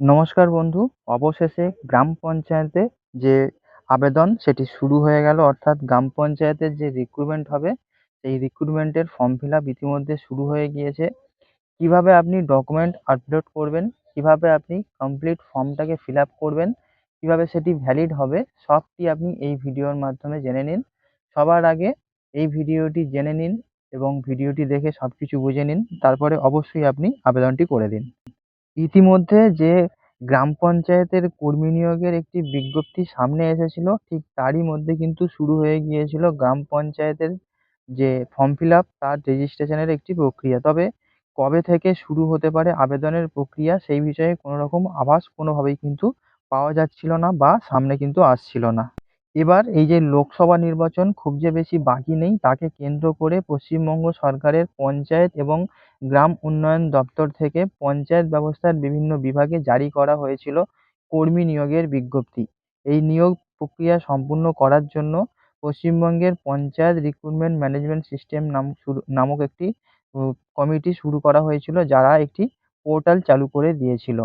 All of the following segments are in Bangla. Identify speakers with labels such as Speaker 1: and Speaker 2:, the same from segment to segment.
Speaker 1: নমস্কার বন্ধু। অবশেষে গ্রাম পঞ্চায়েতে যে আবেদন, সেটি শুরু হয়ে গেল। অর্থাৎ গ্রাম পঞ্চায়েতের যে রিক্রুটমেন্ট হবে, সেই রিক্রুটমেন্টের ফর্ম ফিল আপ ইতিমধ্যে শুরু হয়ে গিয়েছে। কীভাবে আপনি ডকুমেন্ট আপলোড করবেন, কীভাবে আপনি কমপ্লিট ফর্মটাকে ফিল আপ করবেন, কীভাবে সেটি ভ্যালিড হবে, সবটি আপনি এই ভিডিওর মাধ্যমে জেনে নিন। সবার আগে এই ভিডিওটি জেনে নিন এবং ভিডিওটি দেখে সব কিছু বুঝে নিন। তারপরে অবশ্যই আপনি আবেদনটি করে দিন। ইতিমধ্যে যে গ্রাম পঞ্চায়েতের কর্মী নিয়োগের একটি বিজ্ঞপ্তি সামনে এসেছিল, ঠিক তারই মধ্যে কিন্তু শুরু হয়ে গিয়েছিল গ্রাম পঞ্চায়েতের যে ফর্ম ফিল আপ, তার রেজিস্ট্রেশনের একটি প্রক্রিয়া। তবে কবে থেকে শুরু হতে পারে আবেদনের প্রক্রিয়া, সেই বিষয়ে কোনো রকম আভাস কোনোভাবেই কিন্তু পাওয়া যাচ্ছিল না বা সামনে কিন্তু আসছিল না। এবার এই যে লোকসভা নির্বাচন খুব যে বেশি বাকি নেই, তাকে কেন্দ্র করে পশ্চিমবঙ্গ সরকারের পঞ্চায়েত এবং গ্রাম উন্নয়ন দপ্তর থেকে পঞ্চায়েত ব্যবস্থার বিভিন্ন বিভাগে জারি করা হয়েছিল কর্মী নিয়োগের বিজ্ঞপ্তি। এই নিয়োগ প্রক্রিয়া সম্পূর্ণ করার জন্য পশ্চিমবঙ্গের পঞ্চায়েত রিক্রুটমেন্ট ম্যানেজমেন্ট সিস্টেম নাম শুরু, নামক একটি কমিটি শুরু করা হয়েছিল, যারা একটি পোর্টাল চালু করে দিয়েছিল।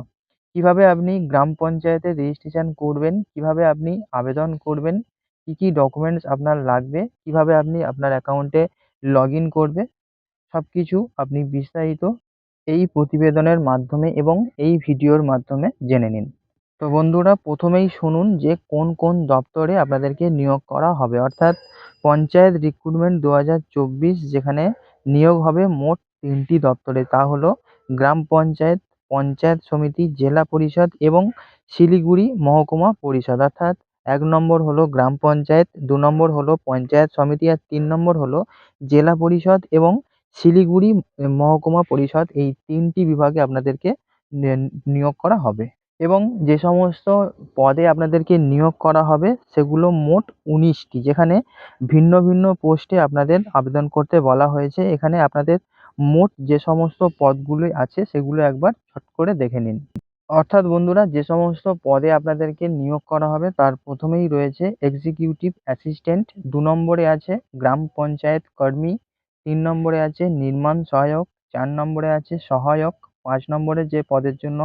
Speaker 1: কীভাবে আপনি গ্রাম পঞ্চায়েতে রেজিস্ট্রেশন করবেন, কীভাবে আপনি আবেদন করবেন, কী কী ডকুমেন্টস আপনার লাগবে, কীভাবে আপনি আপনার অ্যাকাউন্টে লগ ইন করবে সব কিছু আপনি বিস্তারিত এই প্রতিবেদনের মাধ্যমে এবং এই ভিডিওর মাধ্যমে জেনে নিন। তো বন্ধুরা, প্রথমেই শুনুন যে কোন কোন দপ্তরে আপনাদেরকে নিয়োগ করা হবে। অর্থাৎ পঞ্চায়েত রিক্রুটমেন্ট দু হাজার চব্বিশ যেখানে নিয়োগ হবে মোট তিনটি দপ্তরে, তা হলো গ্রাম পঞ্চায়েত পঞ্চায়েত সমিতি, জেলা পরিষদ এবং শিলিগুড়ি মহকুমা পরিষদ। অর্থাৎ এক নম্বর হলো গ্রাম পঞ্চায়েত, দু নম্বর হলো পঞ্চায়েত সমিতি আর তিন নম্বর হলো জেলা পরিষদ এবং শিলিগুড়ি মহকুমা পরিষদ। এই তিনটি বিভাগে আপনাদেরকে নিয়োগ করা হবে এবং যে সমস্ত পদে আপনাদেরকে নিয়োগ করা হবে সেগুলো মোট উনিশটি, যেখানে ভিন্ন ভিন্ন পোস্টে আপনাদের আবেদন করতে বলা হয়েছে। এখানে আপনাদের মোট যে সমস্ত পদগুলি আছে সেগুলো একবার ছট করে দেখে নিন। অর্থাৎ বন্ধুরা, যে সমস্ত পদে আপনাদেরকে নিয়োগ করা হবে, তার প্রথমেই রয়েছে এক্সিকিউটিভ অ্যাসিস্ট্যান্ট দু নম্বরে আছে গ্রাম পঞ্চায়েত কর্মী, তিন নম্বরে আছে নির্মাণ সহায়ক, চার নম্বরে আছে সহায়ক, পাঁচ নম্বরে যে পদের জন্য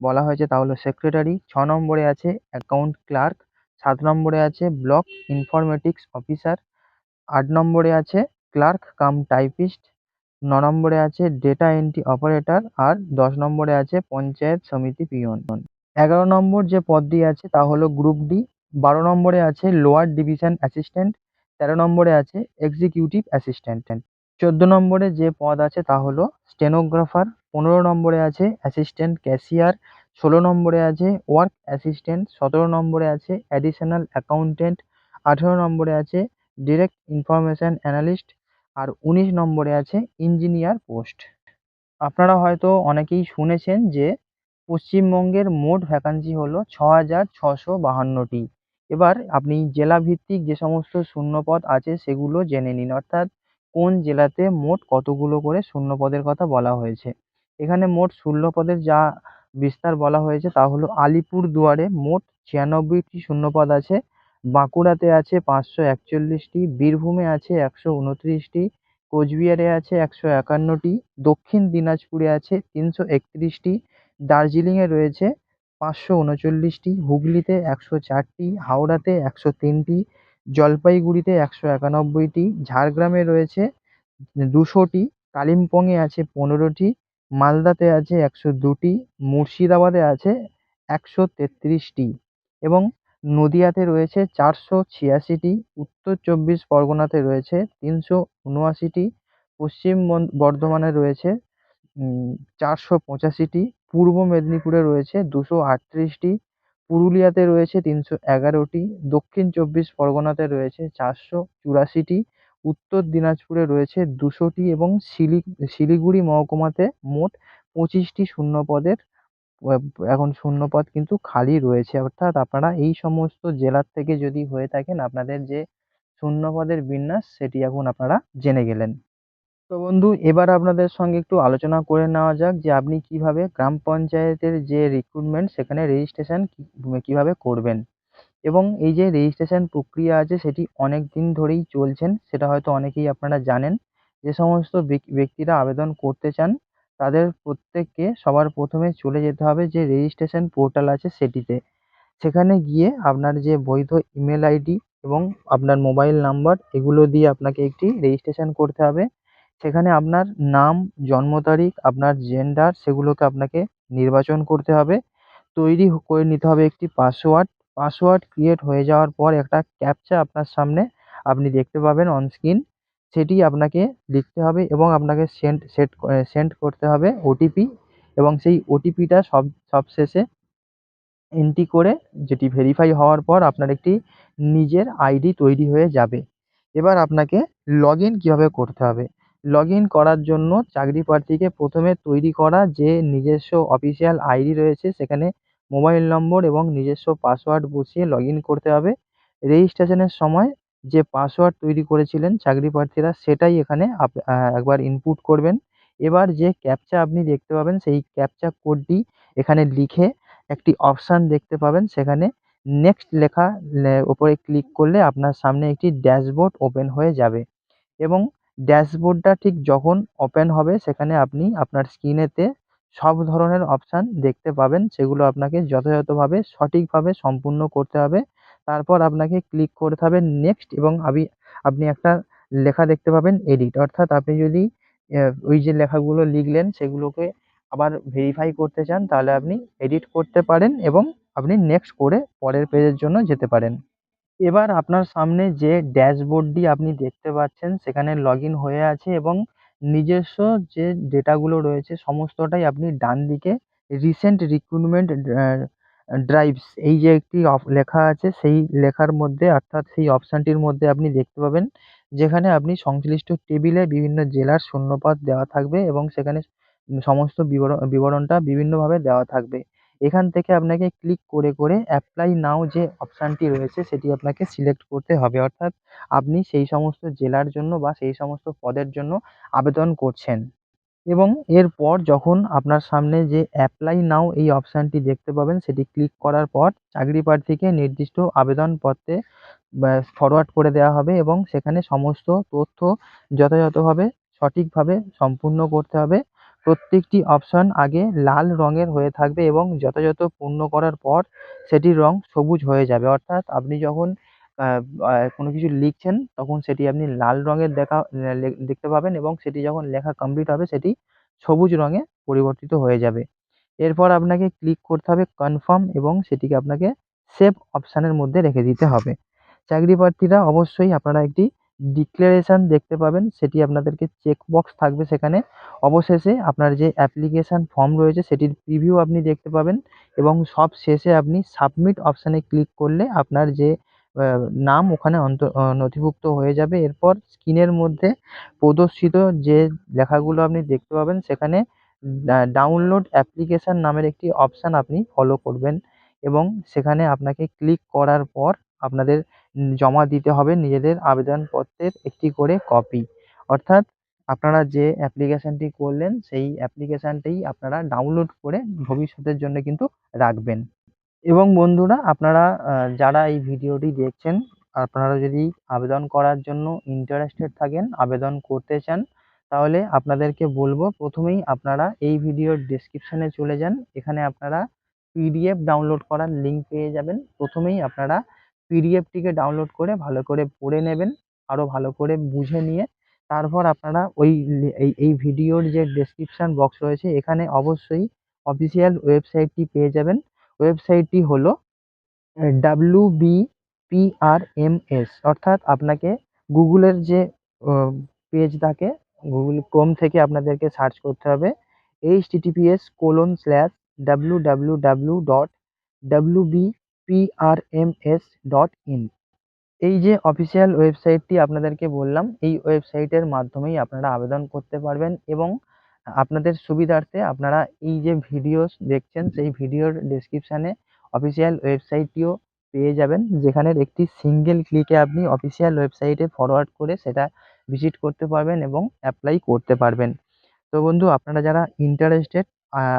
Speaker 1: বলা হয়েছে তা হলো সেক্রেটারি ছ নম্বরে আছে অ্যাকাউন্ট ক্লার্ক সাত নম্বরে আছে ব্লক ইনফরমেটিক্স অফিসার আট নম্বরে আছে ক্লার্ক কাম টাইপিস্ট ন নম্বরে আছে ডেটা এন্ট্রি অপারেটর আর দশ নম্বরে আছে পঞ্চায়েত সমিতি পিয়ন। এগারো নম্বর যে পদটি আছে তা হলো গ্রুপ ডি বারো নম্বরে আছে লোয়ার ডিভিশন অ্যাসিস্ট্যান্ট তেরো নম্বরে আছে এক্সিকিউটিভ অ্যাসিস্ট্যান্ট চোদ্দ নম্বরে যে পদ আছে তা হলো স্টেনোগ্রাফার পনেরো নম্বরে আছে অ্যাসিস্ট্যান্ট ক্যাশিয়ার ষোলো নম্বরে আছে ওয়ার্ক অ্যাসিস্ট্যান্ট সতেরো নম্বরে আছে অ্যাডিশনাল অ্যাকাউন্ট্যান্ট আঠেরো নম্বরে আছে ডিরেক্ট ইনফরমেশান অ্যানালিস্ট আর উনিশ নম্বরে আছে ইঞ্জিনিয়ার পোস্ট। আপনারা হয়তো অনেকেই শুনেছেন যে পশ্চিমবঙ্গের মোট ভ্যাকান্সি হলো ছ হাজার ছশো বাহান্নটি। এবার আপনি জেলাভিত্তিক যে সমস্ত শূন্যপদ আছে সেগুলো জেনে নিন, অর্থাৎ কোন জেলাতে মোট কতগুলো করে শূন্যপদের কথা বলা হয়েছে। এখানে মোট শূন্যপদের যা বিস্তার বলা হয়েছে তা হলো আলিপুরদুয়ারে মোট ছিয়ানব্বইটি শূন্যপদ আছে বাঁকুড়াতে আছে পাঁচশো একচল্লিশটি, বীরভূমে আছে একশো উনত্রিশটি, কোচবিহারে আছে একশো একান্নটি, দক্ষিণ দিনাজপুরে আছে তিনশো একত্রিশটি, দার্জিলিংয়ে রয়েছে পাঁচশো উনচল্লিশটি, হুগলিতে একশো চারটি, হাওড়াতে একশো তিনটি, জলপাইগুড়িতে একশো একানব্বইটি, ঝাড়গ্রামে রয়েছে দুশোটি, কালিম্পংয়ে আছে পনেরোটি, মালদাতে আছে একশো দুটি, মুর্শিদাবাদে আছে একশো তেত্রিশটি এবং নদিয়াতে রয়েছে চারশো ছিয়াশিটি, উত্তর চব্বিশ পরগনাতে রয়েছে তিনশো উনআশিটি, পশ্চিম বর্ধমানে রয়েছে চারশো পঁচাশিটি, পূর্ব মেদিনীপুরে রয়েছে দুশো আটত্রিশটি, পুরুলিয়াতে রয়েছে তিনশো এগারোটি, দক্ষিণ চব্বিশ পরগনাতে রয়েছে চারশো চুরাশিটি, উত্তর দিনাজপুরে রয়েছে দুশোটি এবং শিলি শিলিগুড়ি মহকুমাতে মোট পঁচিশটি শূন্যপদের এখন শূন্যপদ কিন্তু খালি রয়েছে। অর্থাৎ আপনারা এই সমস্ত জেলার থেকে যদি হয়ে থাকেন, আপনাদের যে শূন্যপদের বিন্যাস, সেটি এখন আপনারা জেনে গেলেন। তো বন্ধু, এবার আপনাদের সঙ্গে একটু আলোচনা করে নেওয়া যাক যে আপনি কীভাবে গ্রাম পঞ্চায়েতের যে রিক্রুটমেন্ট সেখানে রেজিস্ট্রেশন কীভাবে করবেন। এবং এই যে রেজিস্ট্রেশন প্রক্রিয়া আছে, সেটি অনেক দিন ধরেই চলছেন, সেটা হয়তো অনেকেই আপনারা জানেন। যে সমস্ত ব্যক্তিরা আবেদন করতে চান তাদের প্রত্যেককে সবার প্রথমে চলে যেতে হবে যে রেজিস্ট্রেশন পোর্টাল আছে সেটিতে। সেখানে গিয়ে আপনার যে বৈধ ইমেল আইডি এবং আপনার মোবাইল নাম্বার এগুলো দিয়ে আপনাকে একটি রেজিস্ট্রেশন করতে হবে। সেখানে আপনার নাম, জন্ম তারিখ, আপনার জেন্ডার সেগুলোকে আপনাকে নির্বাচন করতে হবে। তৈরি করে নিতে হবে একটি পাসওয়ার্ড পাসওয়ার্ড ক্রিয়েট হয়ে যাওয়ার পর একটা ক্যাপচা আপনার সামনে আপনি দেখতে পাবেন অন স্ক্রিন সেটি আপনাকে লিখতে হবে এবং আপনাকে সেন্ড সেট সেন্ড করতে হবে ওটিপি এবং সেই ওটিপিটা সব সবশেষে এন্ট্রি করে যেটি ভেরিফাই হওয়ার পর আপনার একটি নিজের আইডি তৈরি হয়ে যাবে। এবার আপনাকে লগ ইন কীভাবে করতে হবে? লগ ইন করার জন্য চাকরি প্রার্থীকে প্রথমে তৈরি করা যে নিজস্ব অফিসিয়াল আইডি রয়েছে সেখানে মোবাইল নম্বর এবং নিজস্ব পাসওয়ার্ড বসিয়ে লগ ইন করতে হবে। রেজিস্ট্রেশনের সময় যে পাসওয়ার্ড তৈরি করেছিলেন চাকরি প্রার্থীরা সেটাই এখানে আপ একবার ইনপুট করবেন। এবার যে ক্যাপচা আপনি দেখতে পাবেন সেই ক্যাপচা কোডটি এখানে লিখে একটি অপশান দেখতে পাবেন। সেখানে নেক্সট লেখা ওপরে ক্লিক করলে আপনার সামনে একটি ড্যাশবোর্ড ওপেন হয়ে যাবে। এবং ড্যাশবোর্ডটা ঠিক যখন ওপেন হবে, সেখানে আপনি আপনার স্ক্রিনেতে সব ধরনের অপশান দেখতে পাবেন। সেগুলো আপনাকে যথাযথভাবে সঠিকভাবে সম্পূর্ণ করতে হবে। তারপর আপনাকে ক্লিক করতে হবে নেক্সট এবং আবি, আপনি একটা লেখা দেখতে পাবেন এডিট অর্থাৎ আপনি যদি ওই যে লেখাগুলো লিখলেন সেগুলোকে আবার ভেরিফাই করতে চান, তাহলে আপনি এডিট করতে পারেন এবং আপনি নেক্সট করে পরের পেজের জন্য যেতে পারেন। এবার আপনার সামনে যে ড্যাশবোর্ডটি আপনি দেখতে পাচ্ছেন, সেখানে লগ হয়ে আছে এবং নিজস্ব যে ডেটাগুলো রয়েছে, সমস্তটাই আপনি ডান দিকে রিসেন্ট রিক্রুটমেন্ট ড্রাইভস এই যে একটি অফ, লেখা আছে, সেই লেখার মধ্যে, অর্থাৎ সেই অপশানটির মধ্যে আপনি দেখতে পাবেন, যেখানে আপনি সংশ্লিষ্ট টেবিলে বিভিন্ন জেলার শূন্যপদ দেওয়া থাকবে এবং সেখানে সমস্ত বিবরণ বিবরণটা বিভিন্নভাবে দেওয়া থাকবে। এখান থেকে আপনাকে ক্লিক করে করে অ্যাপ্লাই নাও যে অপশানটি রয়েছে, সেটি আপনাকে সিলেক্ট করতে হবে। অর্থাৎ আপনি সেই সমস্ত জেলার জন্য বা সেই সমস্ত পদের জন্য আবেদন করছেন। এবং এরপর যখন আপনার সামনে যে অ্যাপ্লাই নাও এই অপশানটি দেখতে পাবেন, সেটি ক্লিক করার পর চাকরি প্রার্থীকে নির্দিষ্ট আবেদনপত্রে ফরওয়ার্ড করে দেওয়া হবে এবং সেখানে সমস্ত তথ্য যথাযথভাবে সঠিকভাবে সম্পূর্ণ করতে হবে। প্রত্যেকটি অপশান আগে লাল রঙের হয়ে থাকবে এবং যথাযথ পূর্ণ করার পর সেটির রং সবুজ হয়ে যাবে। অর্থাৎ আপনি যখন কোনো কিছু লিখছেন, তখন সেটি আপনি লাল রঙের দেখা দেখতে পাবেন এবং সেটি যখন লেখা কমপ্লিট হবে, সেটি সবুজ রঙে পরিবর্তিত হয়ে যাবে। এরপর আপনাকে ক্লিক করতে হবে কনফার্ম এবং সেটিকে আপনাকে সেভ অপশানের মধ্যে রেখে দিতে হবে। চাকরি প্রার্থীরা অবশ্যই আপনারা একটি ডিক্লারেশান দেখতে পাবেন, সেটি আপনাদেরকে চেক বক্স থাকবে সেখানে। অবশেষে আপনার যে অ্যাপ্লিকেশান ফর্ম রয়েছে, সেটির প্রিভিউ আপনি দেখতে পাবেন এবং সব শেষে আপনি সাবমিট অপশানে ক্লিক করলে আপনার যে নাম ওখানে অন্ত নথিভুক্ত হয়ে যাবে। এরপর স্ক্রিনের মধ্যে প্রদর্শিত যে লেখাগুলো আপনি দেখতে পাবেন, সেখানে ডাউনলোড অ্যাপ্লিকেশান নামের একটি অপশান আপনি ফলো করবেন এবং সেখানে আপনাকে ক্লিক করার পর আপনাদের জমা দিতে হবে নিজেদের আবেদনপত্রের একটি করে কপি অর্থাৎ আপনারা যে অ্যাপ্লিকেশানটি করলেন, সেই অ্যাপ্লিকেশানটিই আপনারা ডাউনলোড করে ভবিষ্যতের জন্য কিন্তু রাখবেন। এবং বন্ধুরা, আপনারা যারা এই ভিডিওটি দেখছেন, আপনারা যদি আবেদন করার জন্য ইন্টারেস্টেড থাকেন, আবেদন করতে চান, তাহলে আপনাদেরকে বলব, প্রথমেই আপনারা এই ভিডিওর ডেসক্রিপশানে চলে যান। এখানে আপনারা পিডিএফ ডাউনলোড করার লিঙ্ক পেয়ে যাবেন। প্রথমেই আপনারা পিডিএফটিকে ডাউনলোড করে ভালো করে পড়ে নেবেন আরও ভালো করে বুঝে নিয়ে। তারপর আপনারা ওই এই ভিডিওর যে ডেসক্রিপশান বক্স রয়েছে, এখানে অবশ্যই অফিসিয়াল ওয়েবসাইটটি পেয়ে যাবেন। ওয়েবসাইটটি হলো W B P R M S অর্থাৎ আপনাকে গুগলের যে পেজ থাকে, গুগল ক্রোম থেকে আপনাদেরকে সার্চ করতে হবে। H TTPS colon slash W W W dot W B P R M S dot in এই যে অফিসিয়াল ওয়েবসাইটটি আপনাদেরকে বললাম, এই ওয়েবসাইটের মাধ্যমেই আপনারা আবেদন করতে পারবেন এবং আপনাদের সুবিধার্থে আপনারা এই যে ভিডিওস দেখছেন, সেই ভিডিওর ডেসক্রিপশানে অফিসিয়াল ওয়েবসাইটটিও পেয়ে যাবেন যেখানের একটি সিঙ্গেল ক্লিকে আপনি অফিসিয়াল ওয়েবসাইটে ফরওয়ার্ড করে সেটা ভিজিট করতে পারবেন এবং অ্যাপ্লাই করতে পারবেন। তো বন্ধু, আপনারা যারা ইন্টারেস্টেড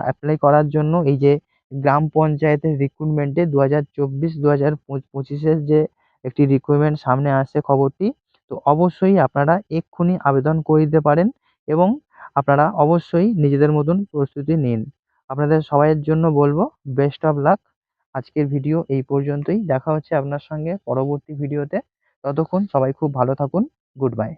Speaker 1: অ্যাপ্লাই করার জন্য এই যে গ্রাম পঞ্চায়েতের রিক্রুটমেন্টে দু হাজার চব্বিশ দু হাজার পঁচিশের যে একটি রিক্রুটমেন্ট সামনে আসছে খবরটি, তো অবশ্যই আপনারা এক্ষুনি আবেদন করে দিতে পারেন এবং আপনারা অবশ্যই নিজেদের মতন প্রস্তুতি নিন। আপনাদের সবাইয়ের জন্য বলব বেস্ট অফ লাক আজকের ভিডিও এই পর্যন্তই। দেখা হচ্ছে আপনার সঙ্গে পরবর্তী ভিডিওতে ততক্ষণ সবাই খুব ভালো থাকুন। Good bye